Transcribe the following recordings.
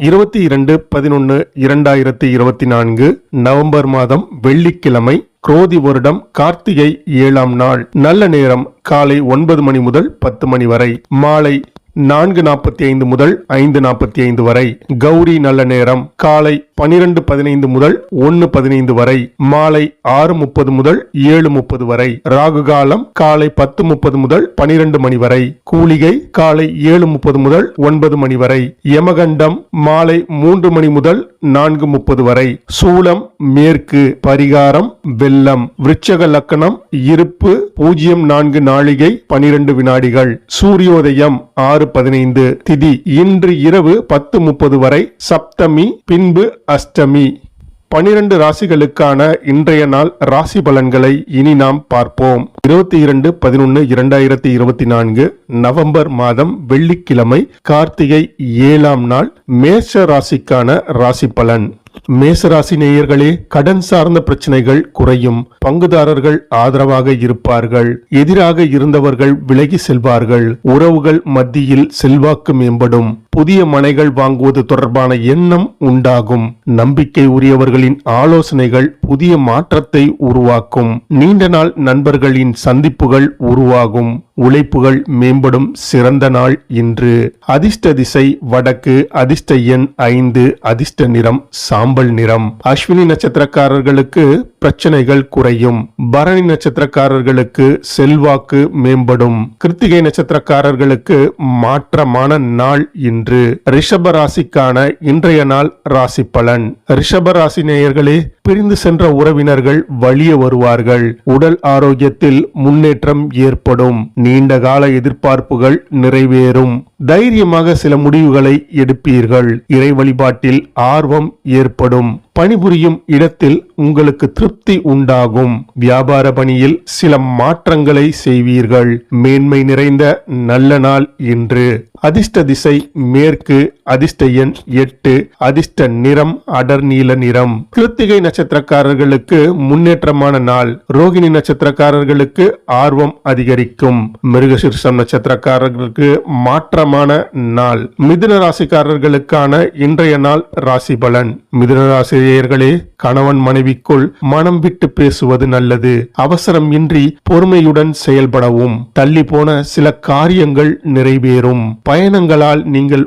இருபத்தி இரண்டு பதினொன்று இரண்டாயிரத்தி இருபத்தி நான்கு நவம்பர் மாதம் வெள்ளிக்கிழமை குரோதி வருடம் கார்த்திகை ஏழாம் நாள். நல்ல நேரம் காலை ஒன்பது மணி முதல் பத்து மணி வரை. மாலை நான்கு நாற்பத்தி ஐந்து முதல் ஐந்து நாற்பத்தி ஐந்து வரை. கௌரி நல்ல நேரம். காலை பனிரெண்டு பதினைந்து முதல் ஒன்னு பதினைந்து வரை. மாலை ஆறு முப்பது முதல் ஏழு முப்பது வரை. ராகு காலம் காலை பத்து முப்பது முதல் பனிரெண்டு மணி வரை. கூலிகை காலை ஏழு முப்பது முதல் ஒன்பது மணி வரை. யமகண்டம் மாலை மூன்று மணி முதல் நான்கு முப்பது வரை. சூலம் மேற்கு. பரிகாரம் வெள்ளம். விருட்சக லக்கணம் இருப்பு பூஜ்ஜியம் நான்கு நாழிகை பனிரெண்டு வினாடிகள். சூரியோதயம் ஆறு பதினைந்து திதி. இன்று இரவு பத்து முப்பது வரை சப்தமி பின்பு அஷ்டமி. பனிரெண்டு ராசிகளுக்கான இன்றைய நாள் ராசி பலன்களை இனி நாம் பார்ப்போம். இருபத்தி இரண்டு பதினொன்று இரண்டாயிரத்தி இருபத்தி நான்கு நவம்பர் மாதம் வெள்ளிக்கிழமை கார்த்திகை ஏழாம் நாள் மேஷ ராசிக்கான ராசி பலன். மேசராசி நேயர்களே கடன் சார்ந்த பிரச்சனைகள் குறையும். பங்குதாரர்கள் ஆதரவாக இருப்பார்கள். எதிராக இருந்தவர்கள் விலகி செல்வார்கள். உறவுகள் மத்தியில் செல்வாக்கு மேம்படும். புதிய மனைகள் வாங்குவது தொடர்பான எண்ணம் உண்டாகும். நம்பிக்கை உரியவர்களின் ஆலோசனைகள் புதிய மாற்றத்தை உருவாக்கும். நீண்ட நாள் நண்பர்களின் சந்திப்புகள் உருவாகும். உழைப்புகள் மேம்படும் சிறந்த நாள் இன்று. அதிர்ஷ்ட திசை வடக்கு அதிர்ஷ்ட எண் ஐந்து அதிர்ஷ்ட நிறம் சாம்பல் நிறம். அஸ்வினி நட்சத்திரக்காரர்களுக்கு பிரச்சனைகள் குறையும். பரணி நட்சத்திரக்காரர்களுக்கு செல்வாக்கு மேம்படும். கிருத்திகை நட்சத்திரக்காரர்களுக்கு மாற்றமான நாள் இன்று. ரிஷப ராசிக்கான இன்றைய நாள் ராசி பலன். ரிஷப ராசி நேயர்களே பிரிந்து சென்ற உறவினர்கள் வழிய வருவார்கள். உடல் ஆரோக்கியத்தில் முன்னேற்றம் ஏற்படும். நீண்ட கால எதிர்பார்ப்புகள் நிறைவேறும். தைரியமாக சில முடிவுகளை எடுப்பீர்கள். இறை வழிபாட்டில் ஆர்வம் ஏற்படும். பணிபுரியும் இடத்தில் உங்களுக்கு திருப்தி உண்டாகும். வியாபார பணியில் சில மாற்றங்களை செய்வீர்கள். மேன்மை நிறைந்த நல்ல நாள் இன்று. அதிர்ஷ்ட திசை மேற்கு அதிர்ஷ்ட எண் எட்டு அதிர்ஷ்ட நிறம் அடர் நீல நிறம். கிருத்திகை நட்சத்திரக்காரர்களுக்கு முன்னேற்றமான நாள். ரோகிணி நட்சத்திரக்காரர்களுக்கு ஆர்வம் அதிகரிக்கும். மிருகசிர்ஷம் நட்சத்திரக்காரர்களுக்கு மாற்றமான நாள். மிதுன ராசிக்காரர்களுக்கான இன்றைய நாள் ராசி பலன். மிதுன ராசிரியர்களே கணவன் மனைவிக்குள் மனம் விட்டு பேசுவது நல்லது. அவசரம் இன்றி பொறுமையுடன் செயல்படவும். தள்ளி போன சில காரியங்கள் நிறைவேறும். பயணங்களால் நீங்கள்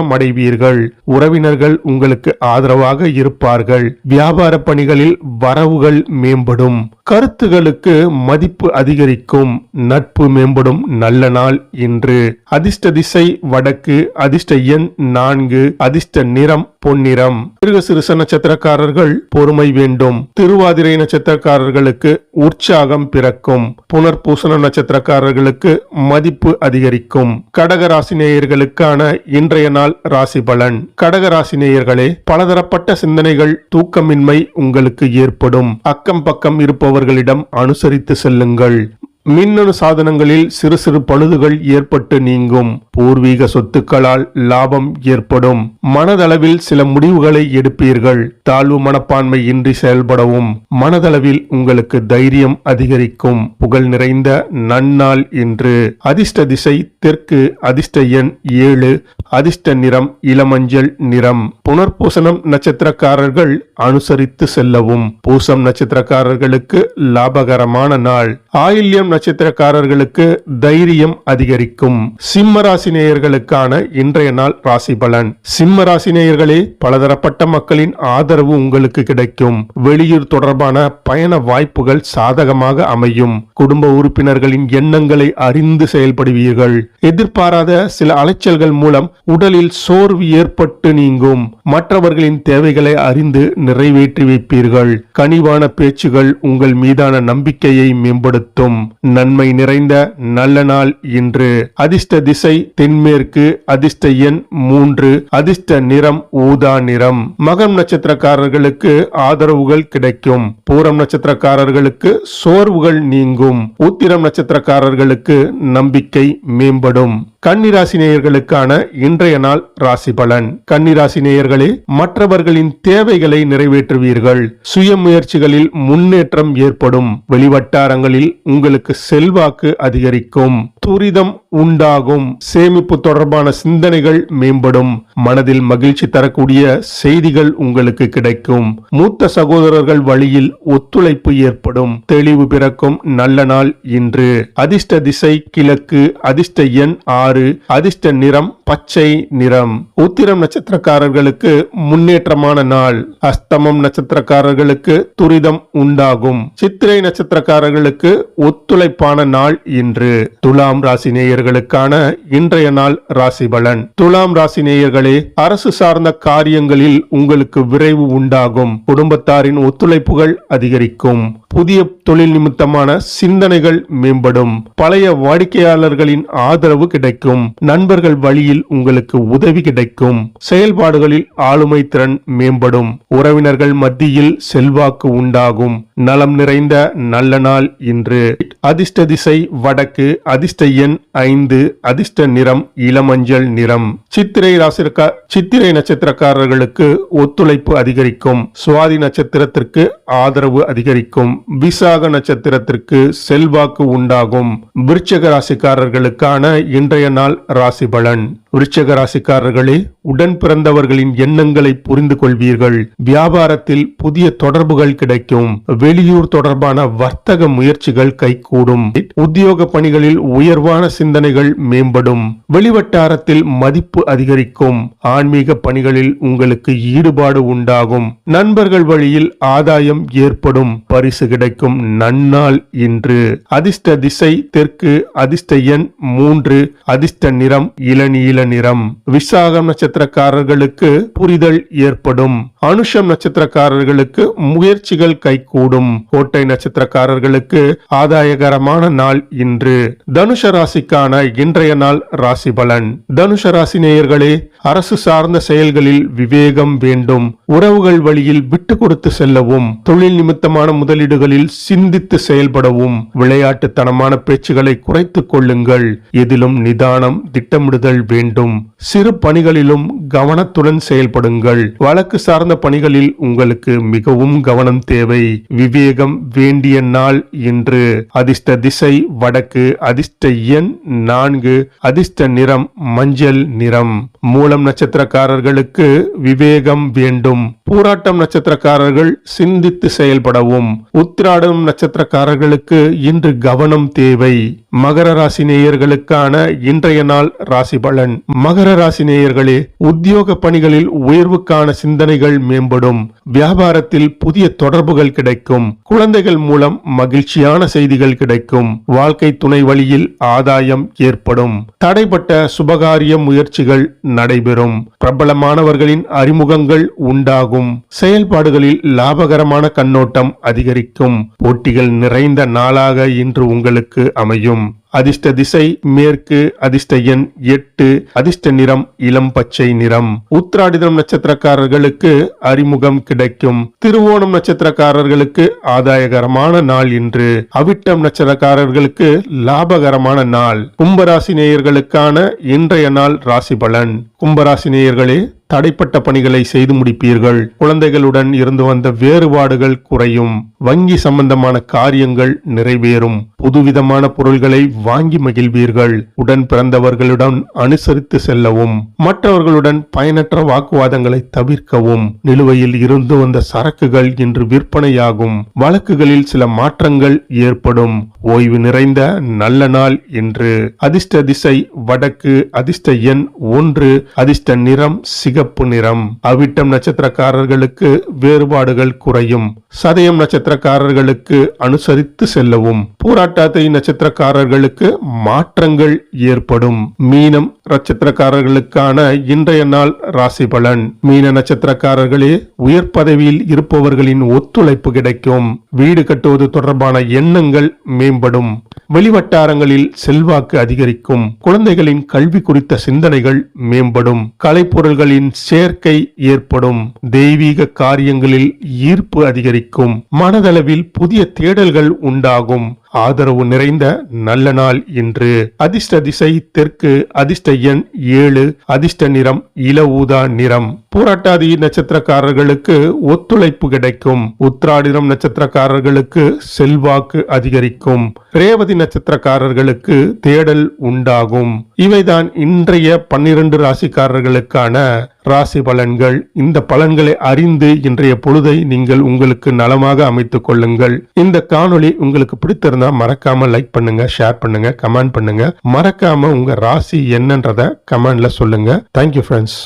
உற்சாகம் அடைவீர்கள் உறவினர்கள் உங்களுக்கு ஆதரவாக இருப்பார்கள். வியாபார பணிகளில் வரவுகள் மேம்படும். கருத்துகளுக்கு மதிப்பு அதிகரிக்கும். நட்பு மேம்படும். நல்ல நாள் இன்று. அதிர்ஷ்ட திசை வடக்கு. அதிர்ஷ்ட எண் நான்கு. அதிர்ஷ்ட நிறம் பொன்னிறம். மிருகசிறுச நட்சத்திரக்காரர்கள் பொறுமை வேண்டும். திருவாதிரை நட்சத்திரக்காரர்களுக்கு உற்சாகம் பிறக்கும். புனர்பூசண நட்சத்திரக்காரர்களுக்கு மதிப்பு அதிகரிக்கும். கடக நேயர்களுக்கான இன்றைய நாள் ராசி பலன். கடக நேயர்களே பலதரப்பட்ட சிந்தனைகள் தூக்கமின்மை உங்களுக்கு ஏற்படும். அக்கம் பக்கம் இருப்பவர்களிடம் அனுசரித்து செல்லுங்கள். மின்னணு சாதனங்களில் சிறு சிறு பழுதுகள் ஏற்பட்டு நீங்கும். பூர்வீக சொத்துக்களால் லாபம் ஏற்படும். மனதளவில் சில முடிவுகளை எடுப்பீர்கள். தாழ்வு மனப்பான்மை இன்றி செயல்படவும். மனதளவில் உங்களுக்கு தைரியம் அதிகரிக்கும். புகழ் நிறைந்த நன்னாள் இன்று. அதிர்ஷ்ட திசை தெற்கு அதிர்ஷ்ட எண் ஏழு அதிர்ஷ்ட நிறம் இளமஞ்சள் நிறம். புனர்பூசணம் நட்சத்திரக்காரர்கள் அனுசரித்து செல்லவும். பூசம் நட்சத்திரக்காரர்களுக்கு லாபகரமான நாள். ஆயில்யம் நட்சத்திரக்காரர்களுக்கு தைரியம் அதிகரிக்கும். சிம்ம ராசி நேயர்களுக்கான இன்றைய நாள் ராசி பலன். சிம்ம ராசி நேயர்களே பலதரப்பட்ட மக்களின் ஆதரவு உங்களுக்கு கிடைக்கும். வெளியூர் தொடர்பான பயண வாய்ப்புகள் சாதகமாக அமையும். குடும்ப உறுப்பினர்களின் எண்ணங்களை அறிந்து செயல்படுவீர்கள். எதிர்பாராத சில அலைச்சல்கள் மூலம் உடலில் சோர்வு ஏற்பட்டு நீங்கும். மற்றவர்களின் தேவைகளை அறிந்து நிறைவேற்றி வைப்பீர்கள். கனிவான பேச்சுகள் உங்கள் மீதான நம்பிக்கையை மேம்படுத்தும். நன்மை நிறைந்த நல்ல நாள் இன்று. அதிர்ஷ்ட திசை தென்மேற்கு அதிர்ஷ்ட எண் மூன்று அதிர்ஷ்ட நிறம் ஊதா நிறம். மகம் நட்சத்திரக்காரர்களுக்கு ஆதரவுகள் கிடைக்கும். பூரம் நட்சத்திரக்காரர்களுக்கு சோர்வுகள் நீங்கும். உத்திரம் நட்சத்திரக்காரர்களுக்கு நம்பிக்கை மேம்படும். கன்னிராசி நேயர்களுக்கான இன்றைய நாள் ராசி பலன். கன்னிராசி நேயர்களே மற்றவர்களின் தேவைகளை நிறைவேற்றுவீர்கள். சுய முயற்சிகளில் முன்னேற்றம் ஏற்படும். வெளிவட்டாரங்களில் உங்களுக்கு செல்வாக்கு அதிகரிக்கும். துரிதம் உண்டாகும். சேமிப்பு தொடர்பான சிந்தனைகள் மேம்படும். மனதில் மகிழ்ச்சி தரக்கூடிய செய்திகள் உங்களுக்கு கிடைக்கும். மூத்த சகோதரர்கள் வழியில் ஒத்துழைப்பு ஏற்படும். தெளிவு பிறக்கும் நல்ல நாள் இன்று. அதிர்ஷ்ட திசை கிழக்கு அதிர்ஷ்ட எண் ஆறு அதிர்ஷ்ட நிறம் பச்சை நிறம். உத்திரம் நட்சத்திரக்காரர்களுக்கு முன்னேற்றமான நாள். அஸ்தமம் நட்சத்திரக்காரர்களுக்கு துரிதம் உண்டாகும். சித்திரை நட்சத்திரக்காரர்களுக்கு ஒத்துழைப்பான நாள் இன்று. துலாம் ராசி நேயர்களுக்கான இன்றைய நாள் ராசி பலன். துலாம் ராசி நேயர்களே அரசு சார்ந்த காரியங்களில் உங்களுக்கு விரைவு உண்டாகும். குடும்பத்தாரின் ஒத்துழைப்புகள் அதிகரிக்கும். புதிய தொழில் நிமித்தமான சிந்தனைகள் மேம்படும். பழைய வாடிக்கையாளர்களின் ஆதரவு கிடைக்கும். நண்பர்கள் வழியில் உங்களுக்கு உதவி கிடைக்கும். செயல்பாடுகளில் ஆளுமை திறன் மேம்படும். உறவினர்கள் மத்தியில் செல்வாக்கு உண்டாகும். நலம் நிறைந்த நல்ல நாள் இன்று. அதிர்ஷ்ட திசை வடக்கு அதிர்ஷ்ட எண் ஐந்து அதிர்ஷ்ட நிறம் இளமஞ்சள் நிறம். சித்திரை ராசிற்கா சித்திரை நட்சத்திரக்காரர்களுக்கு ஒத்துழைப்பு அதிகரிக்கும். சுவாதி நட்சத்திரத்திற்கு ஆதரவு அதிகரிக்கும். விசாக நட்சத்திரத்திற்கு செல்வாக்கு உண்டாகும். விருச்சக ராசிக்காரர்களுக்கான இன்றைய நாள் ராசி பலன் விருச்சக ராசிக்காரர்களே உடன் பிறந்தவர்களின் எண்ணங்களை புரிந்து கொள்வீர்கள். வியாபாரத்தில் புதிய தொடர்புகள் கிடைக்கும். வெளியூர் தொடர்பான வர்த்தக முயற்சிகள் கைகூடும். உத்தியோக பணிகளில் உயர்வான சிந்தனைகள் மேம்படும். வெளிவட்டாரத்தில் மதிப்பு அதிகரிக்கும். ஆன்மீக பணிகளில் உங்களுக்கு ஈடுபாடு உண்டாகும். நண்பர்கள் வழியில் ஆதாயம் ஏற்படும். பரிசு கிடைக்கும். நன்னாள் இன்று. அதிர்ஷ்ட திசை தெற்கு அதிர்ஷ்ட எண் மூன்று. அதிர்ஷ்ட நிறம் இளநீல நிறம். விசாகம் நட்சத்திரக்காரர்களுக்கு புரிதல் ஏற்படும். அனுஷம் நட்சத்திரக்காரர்களுக்கு முயற்சிகள் கைகூடும். கோட்டை நட்சத்திரக்காரர்களுக்கு ஆதாயகரமான நாள் இன்று. தனுஷ ராசிக்கான இன்றைய நாள் ராசி பலன் தனுஷ ராசி நேயர்களே அரசு சார்ந்த செயல்களில் விவேகம் வேண்டும். உறவுகள் வழியில் விட்டு கொடுத்து செல்லவும் தொழில் நிமித்தமான முதலீடுகளில் சிந்தித்து செயல்படவும் விளையாட்டுத்தனமான பேச்சுகளை குறைத்துக் கொள்ளுங்கள். எதிலும் நிதானம் திட்டமிடுதல் வேண்டும். சிறு பணிகளிலும் கவனத்துடன் செயல்படுங்கள். வழக்கு சார்ந்த பணிகளில் உங்களுக்கு மிகவும் கவனம் தேவை. விவேகம் வேண்டிய நாள் இன்று. அதிர்ஷ்ட திசை வடக்கு அதிர்ஷ்ட எண் நான்கு அதிர்ஷ்ட நிறம் மஞ்சள் நிறம். மூலம் நட்சத்திரக்காரர்களுக்கு விவேகம் வேண்டும். பூராட்டம் நட்சத்திரக்காரர்கள் சிந்தித்து செயல்படவும். உத்திராடம் நட்சத்திரக்காரர்களுக்கு இன்று கவனம் தேவை. மகர ராசி நேயர்களுக்கான இன்றைய நாள் ராசி பலன். மகர ராசி நேயர்களே உத்தியோக பணிகளில் உயர்வுக்கான சிந்தனைகள் மேம்படும். வியாபாரத்தில் புதிய தொடர்புகள் கிடைக்கும். குழந்தைகள் மூலம் மகிழ்ச்சியான செய்திகள் கிடைக்கும். வாழ்க்கை துணை வழியில் ஆதாயம் ஏற்படும். தடைப்பட்ட சுபகாரிய முயற்சிகள் நடைபெறும். பிரபலமானவர்களின் அறிமுகங்கள் உண்டாகும். செயல்பாடுகளில் லாபகரமான கண்ணோட்டம் அதிகரிக்கும். போட்டிகள் நிறைந்த நாளாக இன்று உங்களுக்கு அமையும். அதிர்ஷ்ட திசை மேற்கு அதிர்ஷ்ட எண் எட்டு அதிர்ஷ்ட நிறம் இளம் பச்சை நிறம். உத்திராடிதம் நட்சத்திரக்காரர்களுக்கு அறிமுகம் கிடைக்கும். திருவோணம் நட்சத்திரக்காரர்களுக்கு ஆதாயகரமான நாள் இன்று. அவிட்டம் நட்சத்திரக்காரர்களுக்கு லாபகரமான நாள். கும்பராசி நேயர்களுக்கான இன்றைய நாள் ராசி பலன் கும்பராசி நேயர்களே தடைப்பட்ட பணிகளை செய்து முடிப்பீர்கள். குழந்தைகளுடன் இருந்து வந்த வேறுபாடுகள் குறையும். வங்கி சம்பந்தமான காரியங்கள் நிறைவேறும். புதுவிதமான பொருள்களை வாங்கி மகிழ்வீர்கள். உடன் பிறந்தவர்களுடன் அனுசரித்து செல்லவும். மற்றவர்களுடன் பயனற்ற வாக்குவாதங்களை தவிர்க்கவும். நிலுவையில் இருந்து வந்த சரக்குகள் இன்று விற்பனையாகும். வழக்குகளில் சில மாற்றங்கள் ஏற்படும். ஓய்வு நிறைந்த நல்ல நாள் இன்று அதிர்ஷ்ட திசை வடக்கு அதிர்ஷ்ட எண் ஒன்று அதிர்ஷ்ட நிறம் சிகப்பு நிறம். அவிட்டம் நட்சத்திரக்காரர்களுக்கு வேறுபாடுகள் குறையும். சதயம் நட்சத்திரக்காரர்களுக்கு அனுசரித்து செல்லவும். பூராட்டாத்தை நட்சத்திரக்காரர்களுக்கு மாற்றங்கள் ஏற்படும். மீனம் நட்சத்திரக்காரர்களுக்கான இன்றைய நாள் ராசி பலன். மீன நட்சத்திரக்காரர்களே உயர் பதவியில் இருப்பவர்களின் ஒத்துழைப்பு கிடைக்கும். வீடு கட்டுவது தொடர்பான எண்ணங்கள் மேம்படும். வெளிவட்டாரங்களில் செல்வாக்கு அதிகரிக்கும். குழந்தைகளின் கல்வி குறித்த சிந்தனைகள் மேம்படும். கலைப்பொருள்களின் சேர்க்கை ஏற்படும். தெய்வீக காரியங்களில் ஈர்ப்பு அதிகரிக்கும். மனதளவில் புதிய தேடல்கள் உண்டாகும். ஆதரவு நிறைந்த நல்ல நாள் இன்று. அதிர்ஷ்ட திசை தெற்கு அதிர்ஷ்ட எண் ஏழு அதிர்ஷ்ட நிறம் இள ஊதா நிறம். பூராட்டாதி நட்சத்திரக்காரர்களுக்கு ஒத்துழைப்பு கிடைக்கும். உத்திராடினம் நட்சத்திரக்காரர்களுக்கு செல்வாக்கு அதிகரிக்கும். ரேவதி நட்சத்திரக்காரர்களுக்கு தேடல் உண்டாகும். இவைதான் இன்றைய பன்னிரண்டு ராசிக்காரர்களுக்கான ராசி பலன்கள். இந்த பலன்களை அறிந்து இன்றைய பொழுதை நீங்கள் உங்களுக்கு நலமாக அமைத்துக் கொள்ளுங்கள். இந்த காணொளி உங்களுக்கு பிடித்திருந்தா மறக்காம லைக் பண்ணுங்க ஷேர் பண்ணுங்க கமெண்ட் பண்ணுங்க. மறக்காம உங்க ராசி என்னன்றத கமெண்ட்ல சொல்லுங்க. Thank you friends